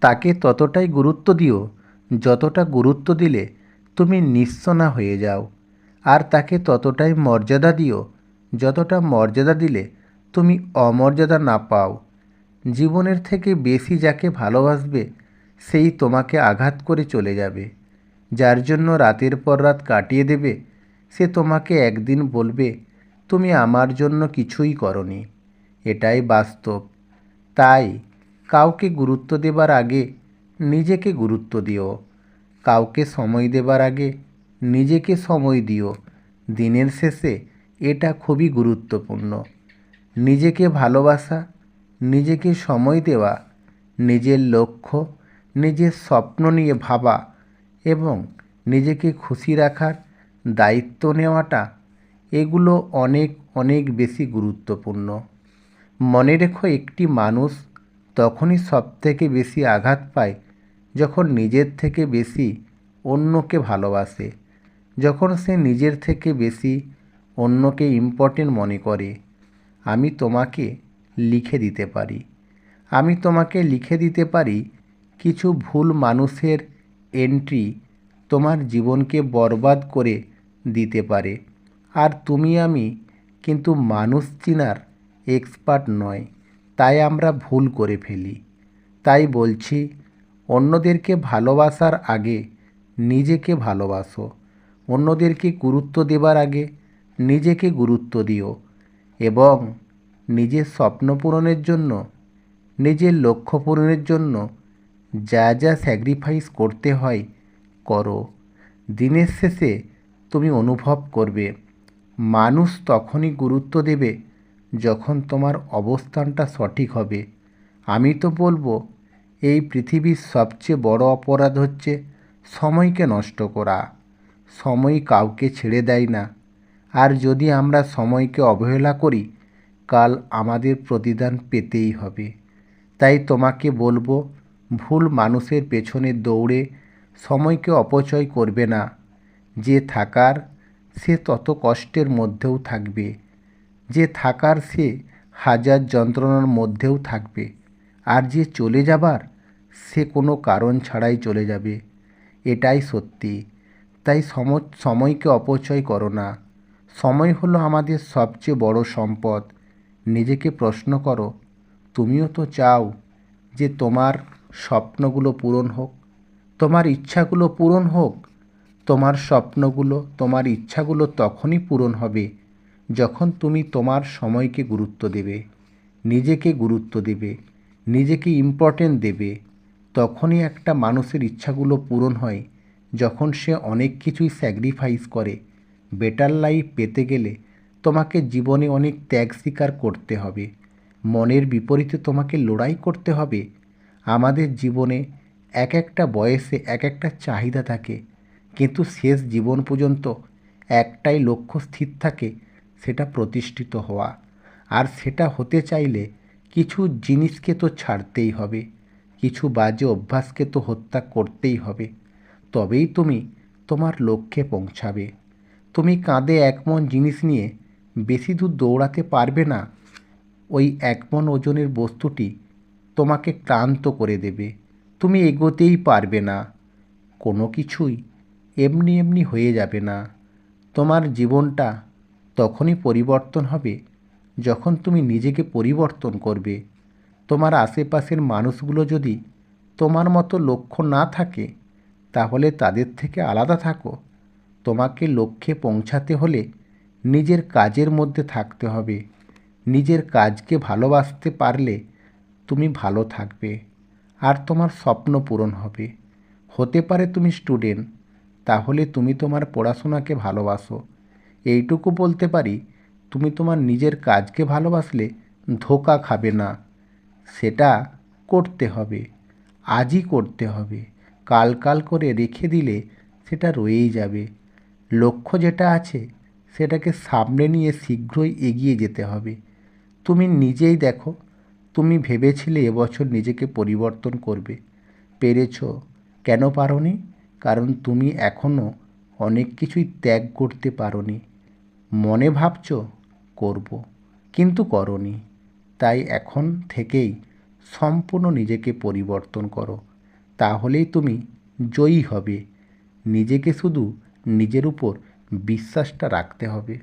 তাকে ততটাই গুরুত্ব দিও, যতটা গুরুত্ব দিলে তুমি নিঃস্ব না হয়ে যাও। আর তাকে ততটাই মর্যাদা দিও, যতটা মর্যাদা দিলে তুমি অমর্যাদা না পাও। জীবনের থেকে বেশি যাকে ভালোবাসবে, সেই তোমাকে আঘাত করে চলে যাবে। যার জন্য রাতের পর রাত কাটিয়ে দেবে, সে তোমাকে একদিন বলবে, তুমি আমার জন্য কিছুই করনি। এটাই বাস্তব। তাই কাউকে গুরুত্ব দেবার আগে নিজেকে গুরুত্ব দিও। কাউকে সময় দেবার আগে নিজেকে সময় দিও। দিনের শেষে এটা খুবই গুরুত্বপূর্ণ। নিজেকে ভালোবাসা, নিজেকে সময় দেওয়া, নিজের লক্ষ্য, নিজের স্বপ্ন নিয়ে ভাবা এবং নিজেকে খুশি রাখার দায়িত্ব নেওয়াটা এগুলো অনেক অনেক বেশি গুরুত্বপূর্ণ। মনে রেখো একটি মানুষ তখনই সবথেকে বেশি আঘাত পায় যখন নিজের থেকে বেশি অন্যকে ভালোবাসে, যখন সে নিজের থেকে বেশি অন্যকে ইম্পর্টেন্ট মনে করে। আমি তোমাকে লিখে দিতে পারি। আমি তোমাকে লিখে দিতে পারি কিছু ভুল মানুষের এন্ট্রি তোমার জীবনকে বরবাদ করে দিতে পারে। আর তুমি আমি কিন্তু মানুষ চিনার এক্সপার্ট নয়। তাই আমরা ভুল করে ফেলি। তাই বলছি, অন্যদেরকে ভালোবাসার আগে নিজেকে ভালোবাসো। অন্যদেরকে গুরুত্ব দেবার আগে নিজেকে গুরুত্ব দিও এবং নিজের স্বপ্ন পূরণের জন্য, নিজের লক্ষ্য পূরণের জন্য যা যা স্যাক্রিফাইস করতে হয় করো। দিনের শেষে তুমি অনুভব করবে, মানুষ তখনই গুরুত্ব দেবে যখন তোমার অবস্থানটা সঠিক হবে, আমি তো বলব, এই পৃথিবীর সবচেয়ে বড় অপরাধ হচ্ছে সময়কে নষ্ট করা। সময় কাউকে ছেড়ে দেয় না। আর যদি আমরা সময়কে অবহেলা করি, কাল আমাদের প্রতিদান পেতেই হবে। তাই তোমাকে বলব, ভুল মানুষের পেছনে দৌড়ে সময়কে অপচয় করবে না। যে থাকার, সে তত কষ্টের মধ্যেও থাকবে। যে থাকার সে হাজার যন্ত্রণার মধ্যেও থাকবে। আর যে চলে যাবার, সে কোনো কারণ ছাড়াই চলে যাবে। এটাই সত্যি। তাই সম, সময়কে অপচয় করো না। সময় হলো আমাদের সবচেয়ে বড় সম্পদ। নিজেকে প্রশ্ন করো, তুমিও তো চাও যে তোমার স্বপ্নগুলো পূরণ হোক? তোমার ইচ্ছাগুলো পূরণ হোক? তোমার স্বপ্নগুলো, তোমার ইচ্ছাগুলো তখনই পূরণ হবে যখন তুমি তোমার সময়কে গুরুত্ব দেবে, নিজেকে গুরুত্ব দেবে, নিজেকে ইম্পর্টেন্ট দেবে, তখনই একটা মানুষের ইচ্ছাগুলো পূরণ হয়। যখন সে অনেক কিছুই স্যাক্রিফাইস করে বেটার লাইফ পেতে গেলে তোমাকে জীবনে অনেক ত্যাগ স্বীকার করতে হবে। মনের বিপরীতে তোমাকে লড়াই করতে হবে। আমাদের জীবনে এক একটা বয়সে এক একটা চাহিদা থাকে, কিন্তু শেষ জীবন পর্যন্ত একটাই লক্ষ্য স্থির থাকে সেটা প্রতিষ্ঠিত হওয়া। আর সেটা হতে চাইলে কিছু জিনিসকে তো ছাড়তেই হবে, কিছু বাজে অভ্যাসকে তো হত্যা করতেই হবে। তবেই তুমি তোমার লক্ষ্যে পৌঁছাবে। তুমি কাঁধে একমন জিনিস নিয়ে বেশি দূর দৌড়াতে পারবে না, ওই একমন ওজনের বস্তুটি তোমাকে ক্লান্ত করে দেবে। তুমি এগোতেই পারবে না, কোনো কিছুই এমনি এমনি হয়ে যাবে না। তোমার জীবনটা তখনই পরিবর্তন হবে। যখন তুমি নিজেকে পরিবর্তন করবে। তোমার আশেপাশের মানুষগুলো যদি তোমার মতো লক্ষ্য না থাকে, তাহলে তাদের থেকে আলাদা থাকো। তোমাকে লক্ষ্যে পৌঁছাতে হলে নিজের কাজের মধ্যে থাকতে হবে। নিজের কাজকে ভালোবাসতে পারলে তুমি ভালো থাকবে, আর তোমার স্বপ্ন পূরণ হবে। হতে পারে তুমি স্টুডেন্ট, তাহলে তুমি তোমার পড়াশোনাকে ভালোবাসো। এইটুকু বলতে পারি, তুমি তোমার নিজের কাজকে ভালোবাসলে ধোকা খাবে না। সেটা করতে হবে, আজই করতে হবে। কাল কাল করে রেখে দিলে সেটা রয়েই যাবে। লক্ষ্য যেটা আছে, সেটাকে সামনে নিয়ে শীঘ্রই এগিয়ে যেতে হবে। তুমি নিজেই দেখো, তুমি ভেবেছিলে এবছর নিজেকে পরিবর্তন করবে। পেরেছ, কেন পারোনি? কারণ তুমি এখনও অনেক কিছুই ত্যাগ করতে পারোনি। মনে ভাবছ, করব। কিন্তু করনি। তাই এখন থেকেই সম্পূর্ণ নিজেকে পরিবর্তন করো। তাহলেই তুমি জয়ী হবে। নিজেকে শুধু নিজের উপর বিশ্বাসটা রাখতে হবে।